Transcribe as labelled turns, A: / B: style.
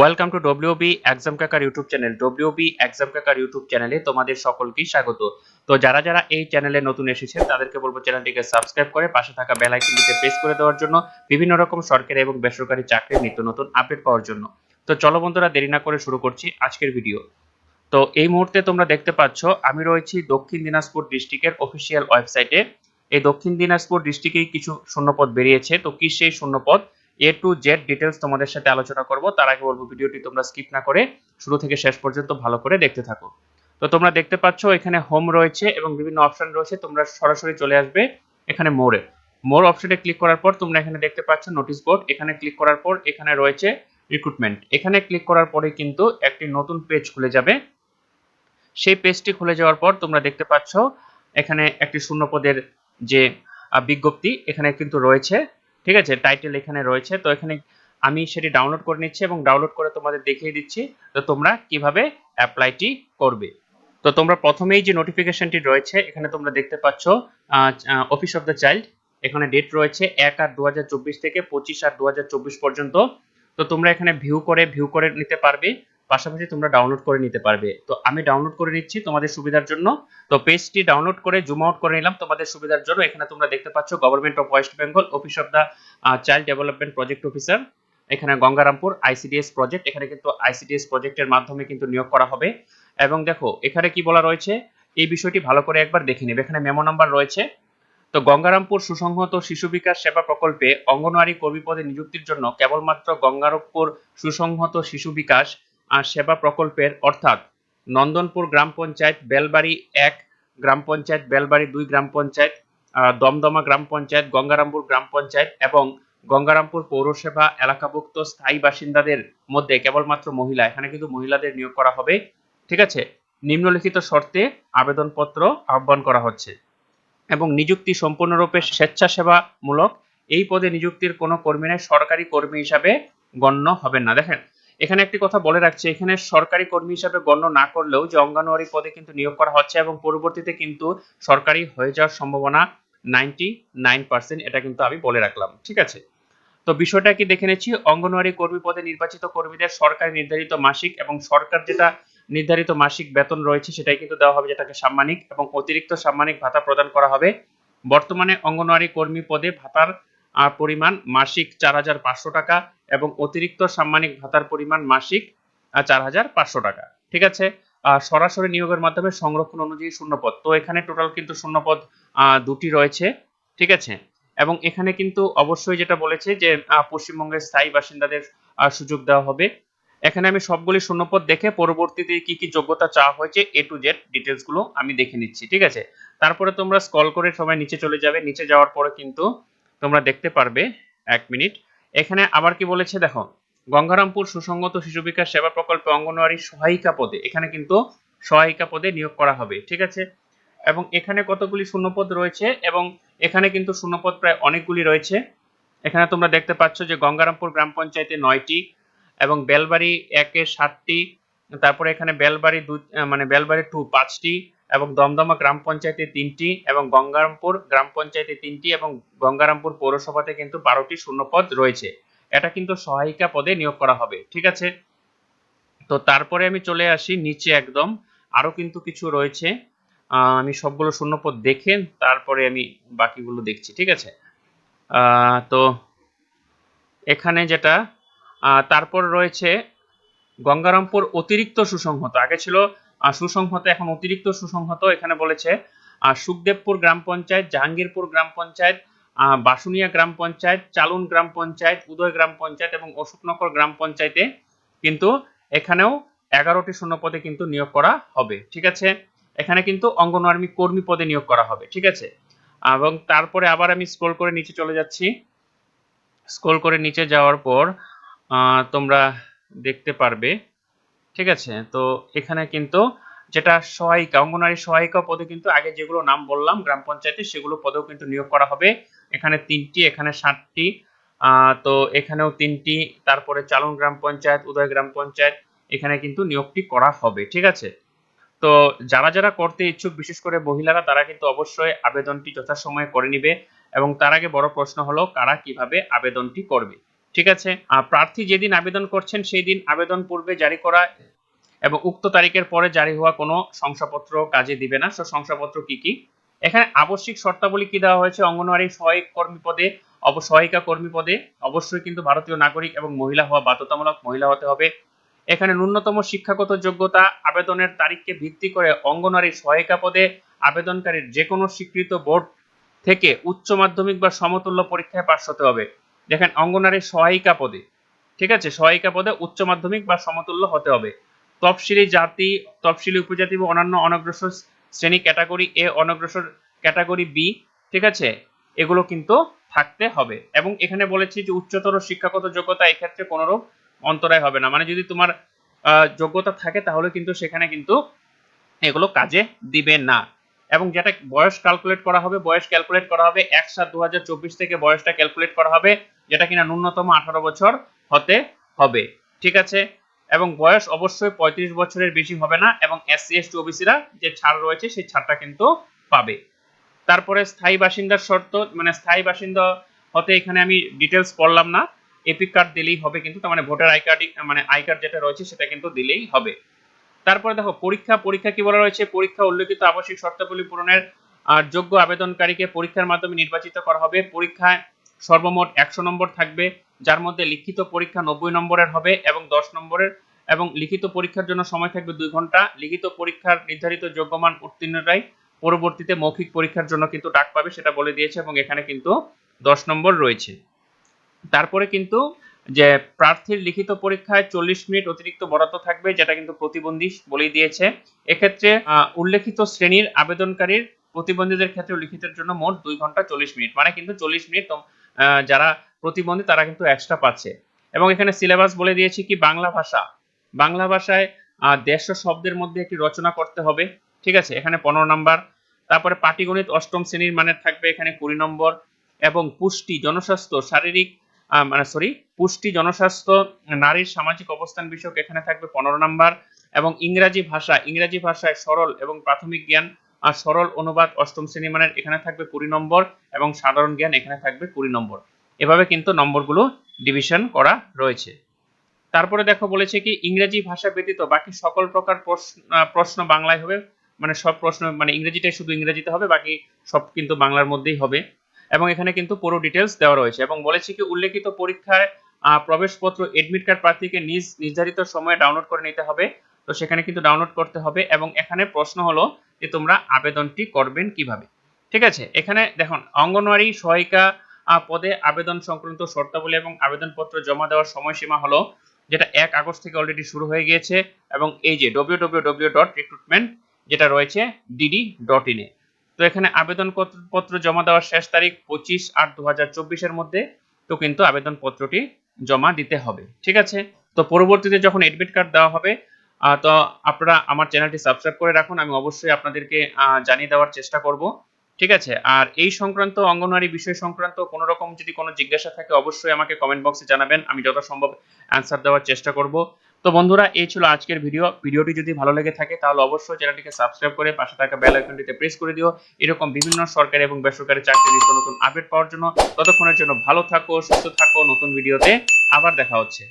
A: Welcome to W B exam কাকার YouTube channel W B exam কাকার YouTube চ্যানেলে তোমাদের সকলকেই স্বাগত। তো যারা যারা এই চ্যানেলে নতুন এসেছেন, তাদেরকে বলব চ্যানেলটিকে সাবস্ক্রাইব করে পাশে থাকা বেল আইকনটিতে প্রেস করে দেওয়ার জন্য বিভিন্ন রকম সরকারি এবং বেসরকারি চাকরির নিত্য নতুন আপডেট পাওয়ার জন্য। তো চলো বন্ধুরা, দেরি না করে শুরু করছি আজকের ভিডিও তো এই মুহূর্তে তোমরা দেখতে পাচ্ছ, আমি রয়েছি দক্ষিণ দিনাজপুর ডিস্ট্রিক্টের অফিসিয়াল ওয়েবসাইটে এই দক্ষিণ দিনাজপুর ডিস্ট্রিক্টেই কিছু শূন্যপদ বেরিয়েছে। তো কি সেই শূন্যপদ? এ টু জেড ডিটেলস তোমাদের সাথে আলোচনা করব। তার আগে বলব, ভিডিওটি তোমরা স্কিপ না করে শুরু থেকে শেষ পর্যন্ত ভালো করে দেখতে থাকো। তো তোমরা দেখতে পাচ্ছ, এখানে হোম রয়েছে এবং বিভিন্ন অপশন রয়েছে। তোমরা সরাসরি চলে আসবে এখানে মোড়ে। মোর অপশনে ক্লিক করার পর তোমরা এখানে দেখতে পাচ্ছ নোটিশ বোর্ড এখানে ক্লিক করার পর এখানে রয়েছে রিক্রুটমেন্ট এখানে ক্লিক করার পরে কিন্তু একটি নতুন পেজ খুলে যাবে। সেই পেজটি খুলে যাওয়ার পর তোমরা দেখতে পাচ্ছ, এখানে একটি শূন্যপদের যে বিজ্ঞপ্তি, এখানে কিন্তু রয়েছে ঠিক আছে? টাইটেল এখানে রয়েছে। তো এখানে আমি সেটি ডাউনলোড করে নিচ্ছি এবং ডাউনলোড করে তোমাদের দেখিয়ে দিচ্ছি তো তোমরা কীভাবে অ্যাপ্লাইটি করবে। তো তোমরা প্রথমেই যে নোটিফিকেশনটি রয়েছে, এখানে তোমরা দেখতে পাচ্ছ অফিস অফ দ্য চাইল্ড এখানে ডেট রয়েছে এক আট দু থেকে পঁচিশ আট দু পর্যন্ত। তো তোমরা এখানে ভিউ করে ভিউ করে নিতে পারবে। পাশাপাশি তোমরা ডাউনলোড করে নিতে পারবে। তো আমি ডাউনলোড করে নিচ্ছি তোমাদের সুবিধার জন্য। তো পেজটি ডাউনলোড করে জুম আউট করে নিলাম তোমাদের সুবিধার জন্য। এখানে তোমরা দেখতে পাচ্ছ government of West Bengal office of the child development project officer এখানে Gangarampur I C D S project এখানে কিন্তু আইসিডিএস প্রজেক্টের মাধ্যমে কিন্তু নিয়োগ করা হবে। এবং দেখো, এখানে কি বলা রয়েছে? এই বিষয়টি ভালো করে একবার দেখে নেবে। এখানে মেমো নাম্বার রয়েছে। তো গঙ্গারামপুর সুসংহত শিশু বিকাশ সেবা প্রকল্পে অঙ্গনওয়াড়ি কর্মী পদে নিযুক্তির জন্য কেবলমাত্র গঙ্গারামপুর সুসংহত শিশু বিকাশ আর সেবা প্রকল্পের, অর্থাৎ নন্দনপুর গ্রাম পঞ্চায়েত বেলবাড়ি এক, গ্রাম পঞ্চায়েত বেলবাড়ি দুই, গ্রাম পঞ্চায়েত দমদমা গ্রাম পঞ্চায়েত, গঙ্গারামপুর গ্রাম পঞ্চায়েত এবং গঙ্গারামপুর পৌরসভা এলাকাভুক্ত স্থায়ী বাসিন্দাদের মধ্যে কেবলমাত্র মহিলা, এখানে কিন্তু মহিলাদের নিয়োগ করা হবে, ঠিক আছে? নিম্নলিখিত শর্তে আবেদনপত্র আহ্বান করা হচ্ছে এবং নিযুক্তি সম্পূর্ণরূপে স্বেচ্ছাসেবামূলক এই পদে নিযুক্তির কোনো কর্মীরাই সরকারি কর্মী হিসাবে গণ্য হবেন না। দেখেন এখানে একটি কথা বলে রাখছি, এখানে সরকারি কর্মী হিসাবে গণ্য না করলেও যে অঙ্গনওয়াড়ি পদে কিন্তু নিয়োগ করা হচ্ছে এবং পরবর্তীতে কিন্তু সরকারি হয়ে যাওয়ার সম্ভাবনা নাইনটি এটা কিন্তু আমি বলে রাখলাম, ঠিক আছে? তো বিষয়টা কি দেখে নিচ্ছি, অঙ্গনওয়াড়ি কর্মী পদে নির্বাচিত কর্মীদের সরকারি নির্ধারিত মাসিক এবং সরকার যেটা নির্ধারিত মাসিক বেতন রয়েছে সেটাই কিন্তু দেওয়া হবে যেটাকে সাম্মানিক এবং অতিরিক্ত সাম্মানিক ভাতা প্রদান করা হবে। বর্তমানে অঙ্গনওয়াড়ি কর্মী পদে ভাতার পরিমাণ মাসিক চার হাজার পাঁচশো টাকা এবং অতিরিক্ত সাম্মানিক ভাতার পরিমাণ মাসিক চার হাজার পাঁচশো টাকা। ঠিক আছে? সরাসরি নিয়োগের মাধ্যমে সংরক্ষণ অনুযায়ী শূন্যপদ। তো এখানে টোটাল কিন্তু শূন্যপদ দুটি রয়েছে। ঠিক আছে? এবং এখানে কিন্তু অবশ্যই যেটা বলেছে যে পশ্চিমবঙ্গের স্থায়ী বাসিন্দাদের সুযোগ দেওয়া হবে। এখানে আমি সবগুলি শূন্যপদ দেখে পরবর্তীতে কি কি যোগ্যতা চাওয়া হয়েছে এ টু জেড ডিটেলসগুলো আমি দেখে নিচ্ছি। ঠিক আছে? তারপরে তোমরা স্কল করে সবাই নিচে চলে যাবে। নিচে যাওয়ার পরে কিন্তু তোমরা দেখতে পারবে এক মিনিট। এখানে আবার কি বলেছে দেখো, গঙ্গারামপুর সুসংগত শিশু বিকাশ সেবা প্রকল্পে অঙ্গনওয়াড়ি সহায়িকা পদে, এখানে কিন্তু সহায়িকা পদে নিয়োগ করা হবে, ঠিক আছে? এবং এখানে কতগুলি শূন্যপদ রয়েছে এবং এখানে কিন্তু শূন্যপদ প্রায় অনেকগুলি রয়েছে। এখানে তোমরা দেখতে পাচ্ছ যে গঙ্গারামপুর গ্রাম পঞ্চায়েতে নয়টি এবং বেলবাড়ি একে সাতটি তারপরে এখানে বেলবাড়ি দু মানে বেলবাড়ি টু পাঁচটি এবং দমদমা গ্রাম পঞ্চায়েতে তিনটি এবং গঙ্গারামপুর গ্রাম পঞ্চায়েতে তিনটি এবং গঙ্গারামপুর পৌরসভাতে কিন্তু বারোটি শূন্যপদ রয়েছে। এটা কিন্তু সহায়িকা পদে নিয়োগ করা হবে, ঠিক আছে? তো তারপরে আমি চলে আসি নিচে একদম। আরও কিন্তু কিছু রয়েছে। আমি সবগুলো শূন্যপদ দেখে তারপরে আমি বাকিগুলো দেখছি, ঠিক আছে? তো এখানে যেটা তারপর রয়েছে গঙ্গারামপুর অতিরিক্ত সুসংহত। আগে ছিল সুসংহত এখন অতিরিক্ত সুসংহত। এখানে বলেছে আহ, সুখদেবপুর গ্রাম পঞ্চায়েত জাহাঙ্গীরপুর গ্রাম পঞ্চায়েত বাসুনিয়া গ্রাম পঞ্চায়েত চালুন গ্রাম পঞ্চায়েত উদয় গ্রাম পঞ্চায়েত এবং অশোকনগর গ্রাম পঞ্চায়েতে কিন্তু এখানেও এগারোটি শূন্য পদে কিন্তু নিয়োগ করা হবে ঠিক আছে? এখানে কিন্তু অঙ্গনওয়াড়ি কর্মী পদে নিয়োগ করা হবে ঠিক আছে? এবং তারপরে আবার আমি স্ক্রল করে নিচে চলে যাচ্ছি। স্ক্রল করে নিচে যাওয়ার পর তোমরা দেখতে পারবে। ঠিক আছে? তো এখানে কিন্তু যেটা সহায়িকা, অঙ্গনওয়াড়ি সহায়িকা পদে কিন্তু আগে যেগুলো নাম বললাম, গ্রাম পঞ্চায়েতে সেগুলো পদেও কিন্তু নিয়োগ করা হবে। এখানে তিনটি, এখানে সাতটি তো এখানেও তিনটি, তারপরে চালন গ্রাম পঞ্চায়েত, উদয় গ্রাম পঞ্চায়েত, এখানে কিন্তু নিয়োগটি করা হবে। ঠিক আছে? তো যারা যারা করতে ইচ্ছুক, বিশেষ করে মহিলারা, তারা কিন্তু অবশ্যই আবেদনটি যথাসময়ে করে নিবে এবং তার আগে বড় প্রশ্ন হলো, কারা কীভাবে আবেদনটি করবে? ঠিক আছে? আর প্রার্থী যেদিন আবেদন করছেন সেই দিন আবেদন পূর্বে জারি করা এবং উক্ত তারিখের পরে জারি হওয়া কোনো শংসাপত্র কাজে দিবে না। শংসাপত্র কি কি? এখানে আবশ্যিক শর্তাবলী কি দেওয়া হয়েছে? অঙ্গনওয়াড়ি সহায়ক কর্মী পদে, অবসহায়িকা কর্মী পদে অবশ্যই কিন্তু ভারতীয় নাগরিক এবং মহিলা হওয়া বাধ্যতামূলক মহিলা হতে হবে। এখানে ন্যূনতম শিক্ষাগত যোগ্যতা আবেদনের তারিখকে ভিত্তি করে অঙ্গনওয়াড়ি সহায়িকা পদে আবেদনকারীর যে কোনো স্বীকৃত বোর্ড থেকে উচ্চ মাধ্যমিক বা সমতুল্য পরীক্ষায় পাশ হতে হবে। দেখেন অঙ্গনওয়াড়ি সহায়িকা পদে, ঠিক আছে? সহায়িকা পদে উচ্চ মাধ্যমিক বা সমতুল্য হতে হবে। তফসিলি জাতি, তফসিলি উপজাতি বা অন্যান্য অনগ্রসর শ্রেণি ক্যাটাগরি এ, অনগ্রসর ক্যাটাগরি বি, ঠিক আছে? এগুলো কিন্তু থাকতে হবে। এবং এখানে বলেছি যে উচ্চতর শিক্ষাগত যোগ্যতা এক্ষেত্রে কোনোরূপ অন্তরায় হবে না। মানে যদি তোমার যোগ্যতা থাকে তাহলে কিন্তু সেখানে কিন্তু এগুলো কাজে দিবে না। এবং যেটা বয়স ক্যালকুলেট করা হবে, বয়স ক্যালকুলেট করা হবে এক সাত দু থেকে বয়সটা ক্যালকুলেট করা হবে, যেটা কিনা ন্যূনতম আঠারো বছর হতে হবে, ঠিক আছে? এবং বয়স অবশ্যই পঁয়ত্রিশ বছরের বেশি হবে না, এবং এসসি এসটি ওবিসিরা যে ছাড় রয়েছে, সেই ছাড়টা কিন্তু পাবে। তারপরে স্থায়ী বাসিন্দার শর্ত মানে স্থায়ী বাসিন্দা হতে এখানে আমি ডিটেলস পড়লাম না এপিক কার্ড দিলেই হবে কিন্তু, তার মানে ভোটার আই কার্ড মানে আই কার্ড যেটা রয়েছে, সেটা কিন্তু দিলেই হবে। তারপরে দেখো পরীক্ষা পরীক্ষা কি বলা রয়েছে? পরীক্ষা উল্লেখিত আবশ্যিক শর্তাবলী পূরণের আহ, যোগ্য আবেদনকারীকে পরীক্ষার মাধ্যমে নির্বাচিত করা হবে। পরীক্ষায় সর্বমোট একশো নম্বর থাকবে যার মধ্যে লিখিত পরীক্ষা নব্বই নম্বরের হবে এবং দশ নম্বরের এবং লিখিত পরীক্ষার জন্য সময় থাকবে দুই ঘণ্টা। লিখিত পরীক্ষার নির্ধারিত যোগ্যমান উত্তীর্ণরাই পরবর্তীতে মৌখিক পরীক্ষার জন্য কিন্তু ডাক পাবে সেটা বলে দিয়েছে এবং এখানে কিন্তু দশ নম্বর রয়েছে। তারপরে কিন্তু যে প্রার্থীর লিখিত পরীক্ষায় চল্লিশ মিনিট অতিরিক্ত বরাদ্দ থাকবে, যেটা কিন্তু প্রতিবন্ধী বলেই দিয়েছে। এক্ষেত্রে উল্লেখিত শ্রেণির আবেদনকারীর প্রতিবন্ধীদের ক্ষেত্রে লিখিতের জন্য মোট দুই ঘণ্টা চল্লিশ মিনিট। মানে কিন্তু চল্লিশ মিনিট যারা প্রতিবন্ধী তারা কিন্তু এক্সট্রা পাচ্ছে। এবং এখানে সিলেবাস বলে দিয়েছি কি, বাংলা ভাষা। বাংলা ভাষায় দেড়শো শব্দের মধ্যে একটি রচনা করতে হবে, ঠিক আছে? এখানে পনেরো নম্বর। তারপরে পাটিগণিত অষ্টম শ্রেণির মানের থাকবে এখানে কুড়ি নম্বর। এবং পুষ্টি, জনস্বাস্থ্য, শারীরিক মানে সরি পুষ্টি, জনস্বাস্থ্য, নারীর সামাজিক অবস্থান বিষয়ক এখানে থাকবে পনেরো নাম্বার এবং ইংরাজি ভাষা, ইংরাজি ভাষায় সরল এবং প্রাথমিক জ্ঞান আর সরল অনুবাদ অষ্টম শ্রেণি মানের এখানে থাকবে কুড়ি নম্বর এবং সাধারণ জ্ঞান এখানে থাকবে কুড়ি নম্বর। এভাবে কিন্তু নম্বরগুলো ডিভিশন করা রয়েছে। তারপরে দেখো বলেছে কি, ইংরেজি ভাষা ব্যতীত বাকি সকল প্রকার প্রশ্ন প্রশ্ন বাংলায় হবে। মানে সব প্রশ্ন মানে ইংরেজিটাই শুধু ইংরেজিতে হবে, বাকি সব কিন্তু বাংলার মধ্যেই হবে। এবং এখানে কিন্তু পুরো ডিটেলস দেওয়া রয়েছে এবং বলেছে কি উল্লেখিত পরীক্ষায় প্রবেশপত্র এডমিট কার্ড প্রার্থীকে নিজ নির্ধারিত সময়ে ডাউনলোড করে নিতে হবে। তো সেখানে কিন্তু ডাউনলোড করতে হবে এবং এখানে প্রশ্ন হলো যে তোমরা আবেদনটি করবেন কীভাবে? ঠিক আছে? এখানে দেখুন, অঙ্গনওয়াড়ি সহায়িকা পদে আবেদন সংক্রান্ত শর্তাবলী এবং আবেদনপত্র জমা দেওয়ার সময়সীমা হলো যেটা এক আগস্ট থেকে অলরেডি শুরু হয়ে গিয়েছে এবং এই যে W W W dot recruitment যেটা রয়েছে ডিডি ডট ইনে তো এখানে আবেদন পত্র- জমা দেওয়ার শেষ তারিখ পঁচিশ আট দু চব্বিশের মধ্যে, তো কিন্তু আবেদন পত্রটি জমা দিতে হবে, ঠিক আছে? তো পরবর্তীতে যখন এডমিট কার্ড দেওয়া হবে তো আপনারা আমার চ্যানেলটি সাবস্ক্রাইব করে রাখুন, আমি অবশ্যই আপনাদেরকে জানিয়ে দেওয়ার চেষ্টা করব, ঠিক আছে? আর এই সংক্রান্ত অঙ্গনওয়াড়ি বিষয় সংক্রান্ত কোনো রকম যদি কোনো জিজ্ঞাসা থাকে, অবশ্যই আমাকে কমেন্ট বক্সে জানাবেন, আমি যথাসম্ভব অ্যান্সার দেওয়ার চেষ্টা করব। তো বন্ধুরা, এই ছিল আজকের ভিডিও। ভিডিওটি যদি ভালো লেগে থাকে, তাহলে অবশ্যই চ্যানেলটিকে সাবস্ক্রাইব করে পাশে থাকা বেল আইকনটিতে প্রেস করে দিও। এরকম বিভিন্ন সরকারি এবং বেসরকারি চাকরি নিত্য নতুন আপডেট পাওয়ার জন্য। ততক্ষণের জন্য ভালো থাকো, সুস্থ থাকো। নতুন ভিডিওতে আবার দেখা হচ্ছে।